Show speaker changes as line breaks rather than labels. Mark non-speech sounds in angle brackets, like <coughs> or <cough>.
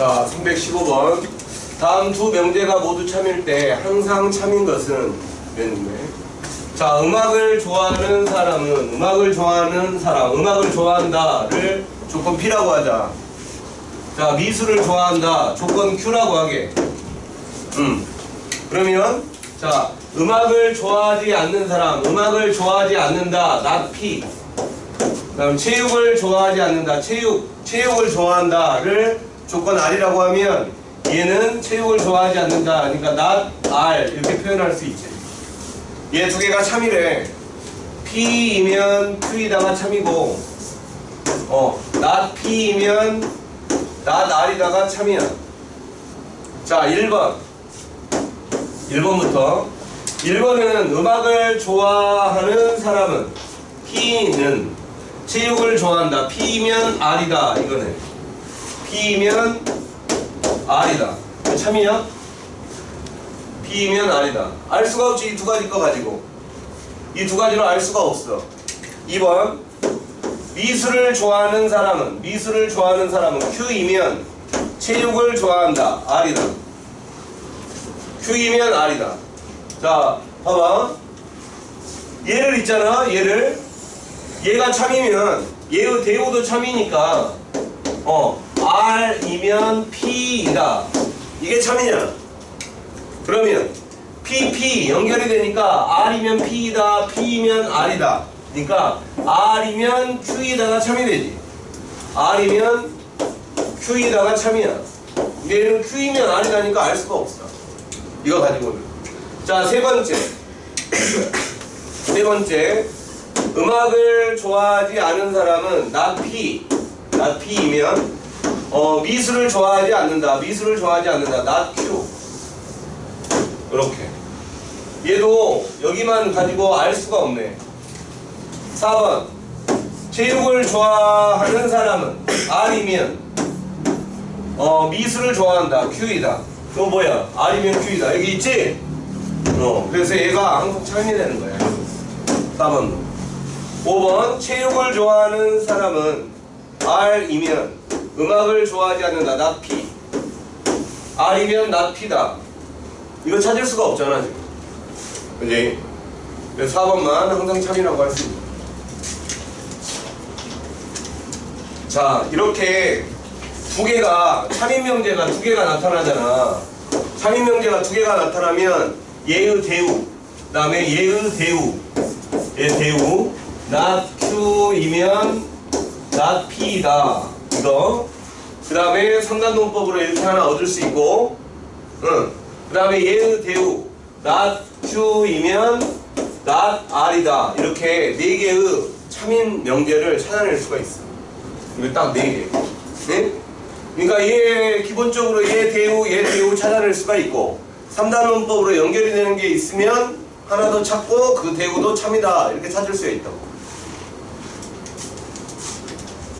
자, 315번. 다음 두 명제가 모두 참일 때 항상 참인 것은 몇 자, 음악을 좋아하는 사람은 음악을 좋아하는 사람, 음악을 좋아한다를 조건 P라고 하자. 자, 미술을 좋아한다. 조건 Q라고 하게. 음. 그러면 자, 음악을 좋아하지 않는 사람, 음악을 좋아하지 않는다. not P. 그다음 체육을 좋아하지 않는다. 체육, 체육을 좋아한다를 조건 R이라고 하면 얘는 체육을 좋아하지 않는다. 그러니까 not R 이렇게 표현할 수 있지. 얘 두 개가 참이래. P이면 Q이다가 참이고, 어, not P이면 not R이다가 참이야. 자, 1번. 1번부터. 1번은 음악을 좋아하는 사람은 P는 체육을 좋아한다. P면 R이다. 이거네. P면 R이다. 참이야? P면 R이다. 알 수가 없지. 이 두 가지 거 가지고. 이 두 가지로 알 수가 없어. 2번. 미술을 좋아하는 사람은 미술을 좋아하는 사람은 Q이면 체육을 좋아한다. R이다. Q이면 R이다. 자, 봐봐. 얘를 있잖아. 얘를. 얘가 참이면 얘의 대우도 참이니까 어 R이면 P이다. 이게 참이냐? 그러면 PP 연결이 되니까 R이면 P이다. P면 R이다. 그러니까 R이면 Q이다가 참이 되지. R이면 Q이다가 참이야. 얘는 Q이면 R이다니까 알 수가 없어. 이거 가지고는. 자, 세 번째. <coughs> 세 번째. 음악을 좋아하지 않은 사람은 not P. not P이면 어, 미술을 좋아하지 않는다. 미술을 좋아하지 않는다. not Q. 이렇게. 얘도 여기만 가지고 알 수가 없네. 4번. 체육을 좋아하는 사람은 R이면 어, 미술을 좋아한다. Q이다. 그거 뭐야? R이면 Q이다. 여기 있지? 어, 그래서 얘가 항상 참이 되는 거야. 4번. 5번. 체육을 좋아하는 사람은 R이면 음악을 좋아하지 않는다. R이면 not P다. 이거 찾을 수가 없잖아, 지금. 그지? 그래서 4번만 항상 참이라고 할 수 있는. 자, 이렇게 두 개가 참인명제가 두 개가 나타나잖아. 참인명제가 두 개가 나타나면 얘의 대우, 그 다음에 얘의 대우, 얘 대우, not Q이면 not P다. 이거. 그다음에 상단논법으로 이렇게 하나 얻을 수 있고, 응. 그 다음에 얘의 대우, not Q이면 not R이다. 이렇게 네 개의 참인 명제를 찾아낼 수가 있어. 이거 딱네 개. 네? 그러니까 얘 기본적으로 얘 대우, 얘 대우 찾아낼 수가 있고 3단원법으로 연결이 되는 게 있으면 하나 더 찾고 그 대우도 참이다 이렇게 찾을 수가 있다고.